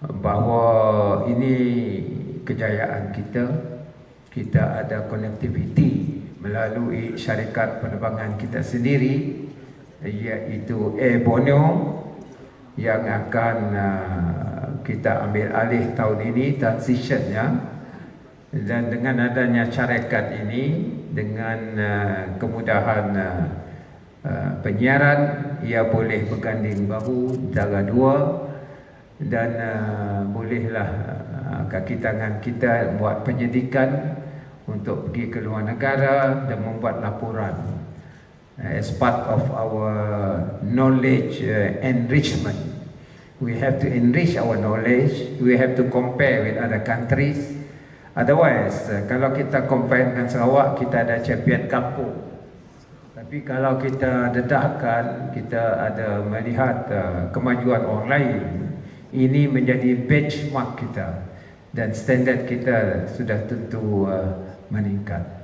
bahawa ini kejayaan kita kita ada konektiviti melalui syarikat penerbangan kita sendiri iaitu Air Borneo yang akan uh, kita ambil alih tahun ini transitionnya. Dan dengan adanya syarikat ini dengan uh, kemudahan uh, penyiaran ia boleh berganding bahu jaga dua dan uh, bolehlah uh, kaki tangan kita buat penyelidikan untuk pergi ke luar negara dan membuat laporan uh, as part of our knowledge uh, enrichment. We have to enrich our knowledge. We have to compare with other countries. Otherwise uh, kalau kita compare dengan Sarawak kita ada champion kampung. Tapi kalau kita dedahkan kita ada melihat uh, kemajuan orang lain ini menjadi benchmark kita dan standard kita sudah tentu uh, meningkat.